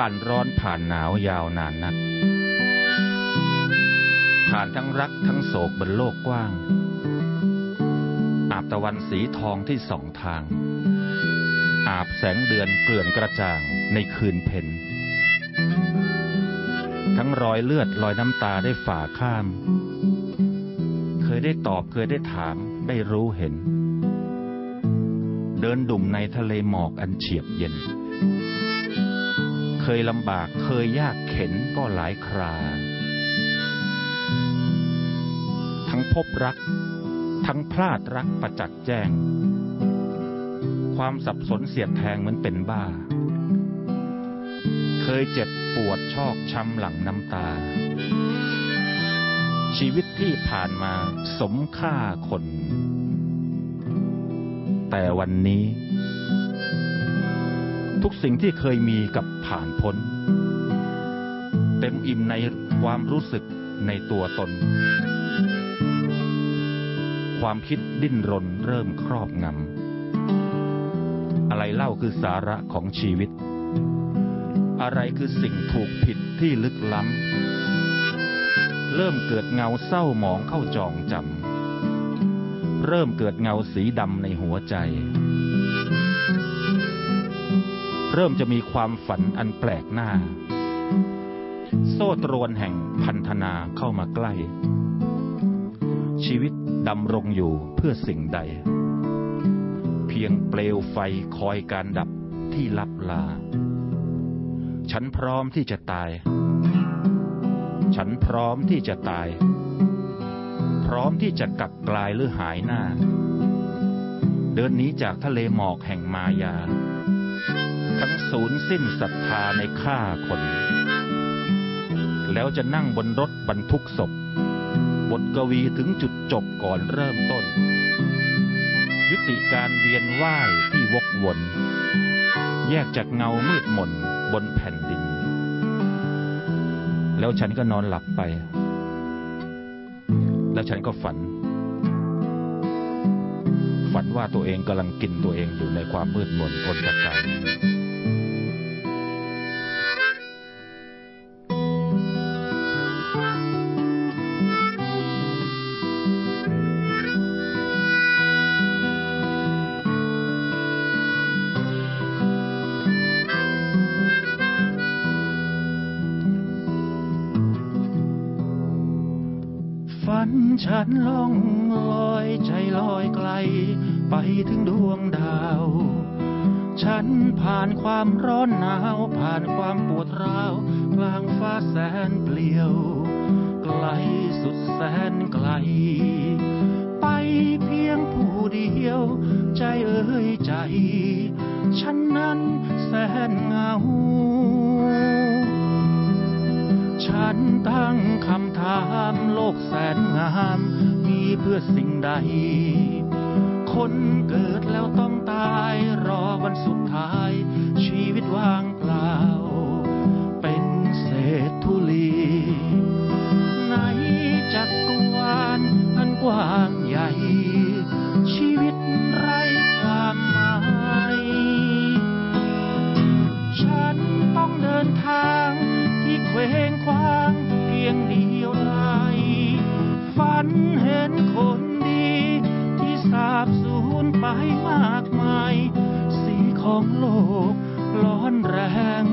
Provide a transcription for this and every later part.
ผ่านร้อนผ่านหนาวยาวนานนัก ผ่านทั้งรักทั้งโศกบนโลกกว้าง อาบตะวันสีทองที่สองทาง อาบแสงเดือนเกลื่อนกระจ่างในคืนเพ็ญทั้งรอยเลือดรอยน้ำตาได้ฝ่าข้าม เคยได้ตอบเคยได้ถามได้รู้เห็น เดินดุ่มในทะเลหมอกอันเฉียบเย็น เคยลำบากเคยยากเข็นก็หลายครา ทั้งพบรัก ทั้งพลาดรักประจักษ์แจ้ง ความสับสนเสียดแทงเหมือนเป็นบ้า เคยเจ็บปวดชอกช้ำหลังน้ำตา ชีวิตที่ผ่านมาสมค่าคน แต่วันนี้ ทุกสิ่งที่เคยมีกับผ่านพ้น เต็มอิ่มในความรู้สึกในตัวตน ความคิดดิ้นรนเริ่มครอบงำ อะไรเล่าคือสาระของชีวิต อะไรคือสิ่งถูกผิดที่ลึกล้ำ เริ่มเกิดเงาเศร้าหมองเข้าจองจำ เริ่มเกิดเงาสีดำในหัวใจ เริ่มจะมีความฝันอันแปลกหน้า โซ่ตรวนแห่งพันธนาเข้ามาใกล้ ชีวิตดำรงอยู่เพื่อสิ่งใด เพียงเปลวไฟคอยการดับที่ลับลา ฉันพร้อมที่จะตาย ฉันพร้อมที่จะตาย พร้อมที่จะกลับกลายหรือหายหน้า เดินนี้จากทะเลหมอกแห่งมายา ทั้งศูนย์สิ้นศรัทธาในฆ่าคน แล้วจะนั่งบนรถบรรทุกศพ บทกวีถึงจุดจบก่อนเริ่มต้น ยุติการเวียนว่ายที่วกวน แยกจากเงามืดมนบนแผ่นดิน แล้วฉันก็นอนหลับไป แล้วฉันก็ฝัน ฝันว่าตัวเองกำลังกินตัวเองอยู่ในความมืดมนบนตะการ ฉันล่องลอยใจลอยไกล ไปถึงดวงดาว ฉันผ่านความร้อนหนาว ผ่านความปวดร้าว กลางฟ้าแสนเปลี่ยว ไกลสุดแสนไกล ไปเพียงผู้เดียว ใจเอ้ยใจ ฉันนั้นแสนเหงา ฉันตั้งคำถามโลกแสนงาม มีเพื่อสิ่งใด คนเกิดแล้วต้องตายรอวันสุดท้าย ชีวิตว่างเปล่า เป็นเศษธุลีในจักรวาลอันกว้างใหญ่ ชีวิตไร้ความหมาย ฉันต้องเดินทาง ว้งคว้างเพียงเดียวดายฝันเห็นคนดี ที่สาบสูญไปมากมาย สีของโลกร้อนแรง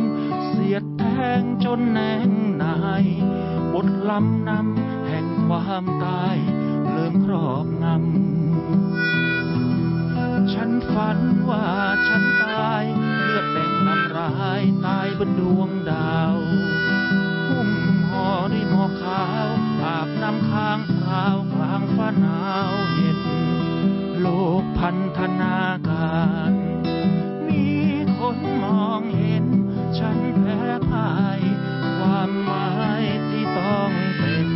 เสียดแทงจนแนงนายบทลำนำแห่งความตายเริ่มครอบงำ ฉันฝันว่าฉันตาย เลือดแดงลำรายตายบนดวงดาว เห็น ฉันแพ้พ่าย ความหมายที่ต้องเป็น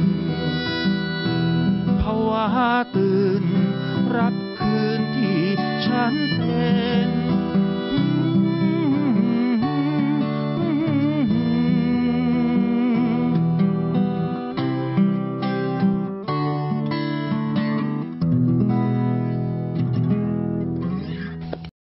ภาวะตื่น รับคืนที่ฉันเป็น